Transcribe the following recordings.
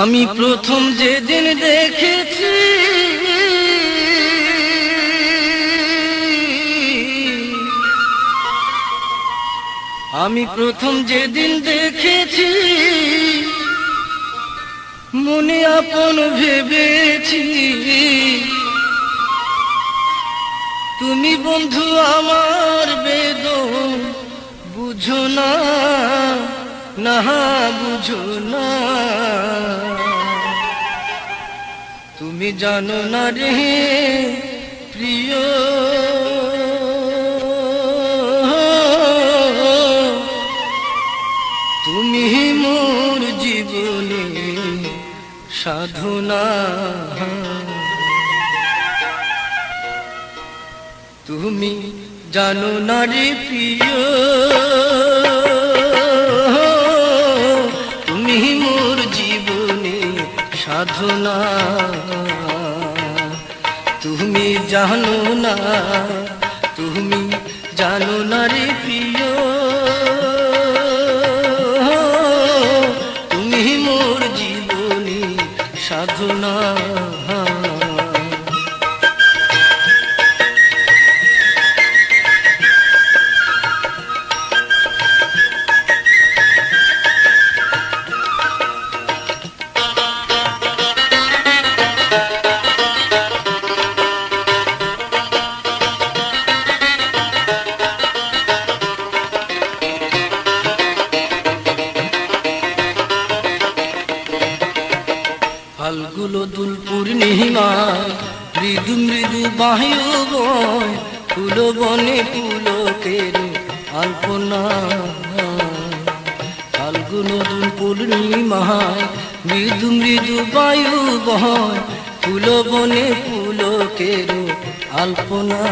আমি প্রথম যেদিন দেখেছি আমি প্রথম যেদিন দেখেছি, মনে আপন ভেবেছি। তুমি বন্ধু আমার বেদ বুঝো না। না বুঝো না। তুমি জানো না রে প্রিয়। তুমি মোর জীবনে সাধনা তুমি জানো না রে প্রিয়। সাধনা তুমি জানো না তুমি জানো না রে প্রিয়। ফালগুলো দুল পূর্ণিমা, মৃদু মৃদু বায়ু বয় বনে পুলকের আলপনা। ফাল্গুন দুল পূর্ণিমায় মৃদু মৃদু বায়ু বয় ফুলো বনে পুলকের আলপনা।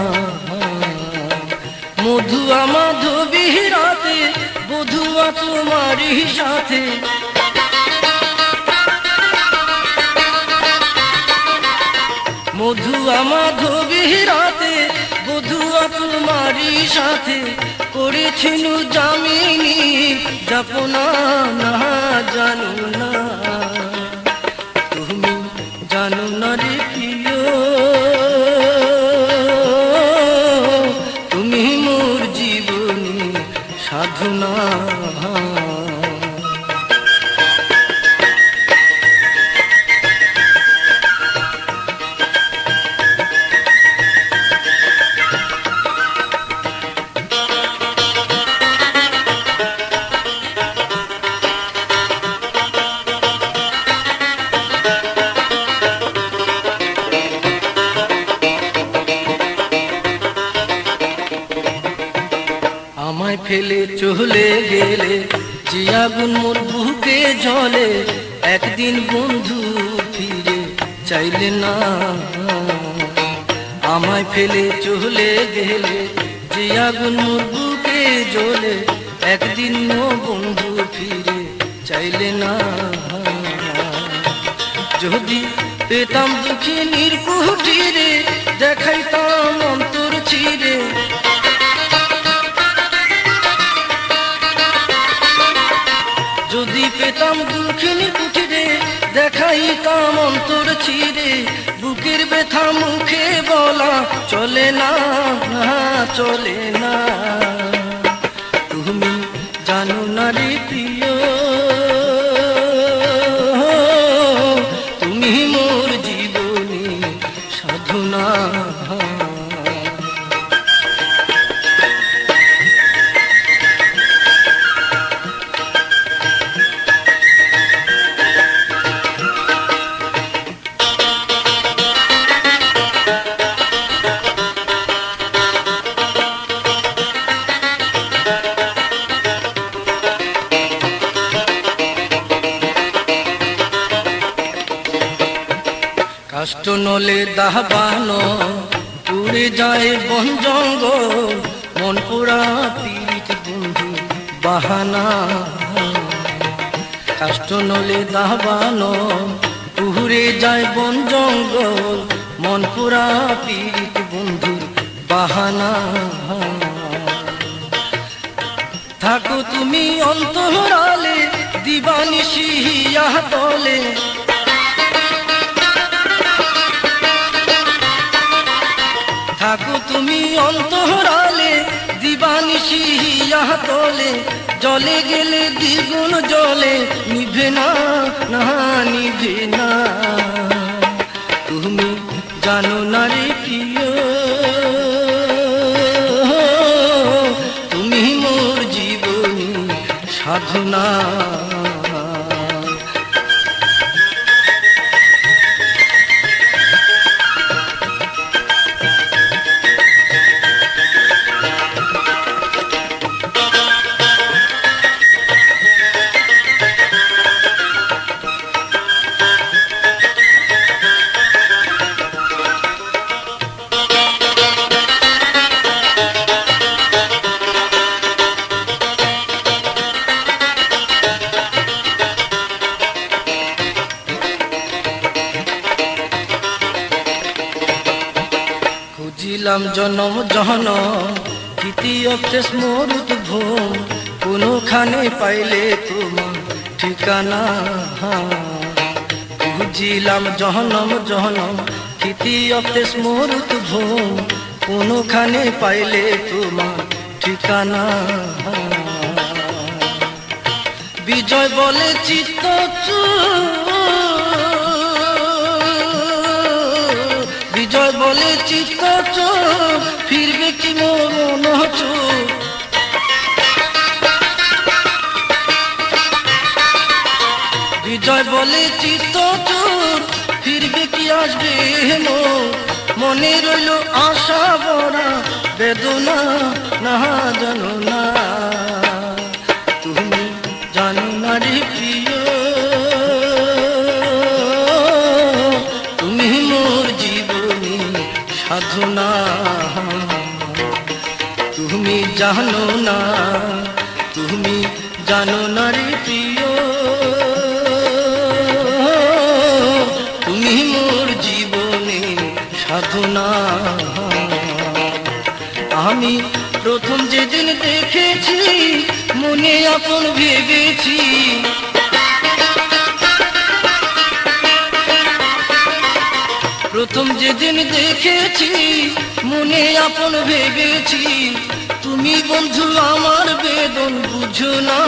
মধুয়া মাধবী রাতে, বধুয়া তোমারই সাথে মধুয়া মাধবী রাতে বধুয়া তোমারই সাথে করেছিল জামিনী যাপনা ফেলে চলে গেলে যে আগুন মোর বুকে জলে একদিন বন্ধু ফিরে চাইলে না। আমায় ফেলে চলে গেলে জিয়াগুন মোর বুকে জ্বলে, একদিন ও বন্ধু ফিরে চাইলে না। যদি পেতাম দুঃখী নির্কুটিরে, দেখাইতাম অন্তর ছিড়ে যদি পেতাম দুঃখিনী কুঠিরে দেখাইতাম অন্তর চিরে, বুকের ব্যথা মুখে বলা চলে না চলে না। তুমি জানো না রে কাষ্ট নলে দাহবানো পুড়ে যায় বন জঙ্গল মন পোড়া পীড়িত বন্ধু বাহানা। কাষ্ট নলে দাহবানো পুড়ে যায় বন জঙ্গল মন পোড়া পীড়িত বন্ধুর বাহানা। থাকো তুমি অন্তরালে দিবানিশিয়া তলে থাকো তুমি অন্তরালে দিবানিশিয়া তলে। জলে গেলে দ্বিগুণ জলে, নিভে না না, নিভে না। তুমি জানো না রে প্রিয়। তুমি মোর জীবনী সাধনা। জনম জহন তৃতীয় শেষ মরুত ভোম, কোনোখানে পাইলে তোমার ঠিকানা। খুঁজিলাম জহনম জহনম তৃতীয় শেষ মরুত ভোম, কোনোখানে পাইলে তোমার ঠিকানা। বিজয় বলে চিত্ত বিজয় বলে চিত্ত ফিরবে কি মন মরণ বিজয় বলে চিত্ত ফিরবে কি আসবে হেন? মনে রইল আশা বড়া বেদনা না জানো জানো না, তুমি জানো না রে প্রিয়। তুমি মোর জীবনে সাধনা। আমি প্রথম যেদিন দেখেছি, মনে আপন ভেবেছি। প্রথম যেদিন দেখেছি, মনে আপন ভেবেছি। তুমি বন্ধু আমার বেদন বুঝো না।